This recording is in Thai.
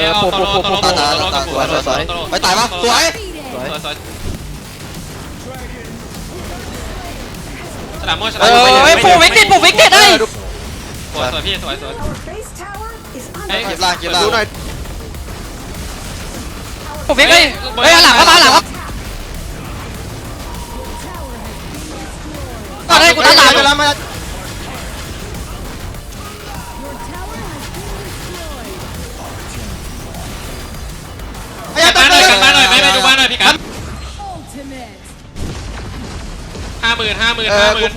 เออโผล่โผล่โผล่โผล่ตายตายตายสวยสวยสวยไปตายปะสวยสวยสวยสวยฉลามโม่ฉเอลามอโม่เฮ้ยผูกวิกติดผูกวิกติดเฮ้ยสวยสวยพี่สวยสวย Our base tower is เฮ้ย under เก็บล่างเก็บล่างดูหน่อยผูกวิกเฮ้ยเฮ้ยหลังเข้ามาหลังเข้าตอนนี้กูตัด ห้าหมื่นห้าหมื่นเอห้าอหกูมื่น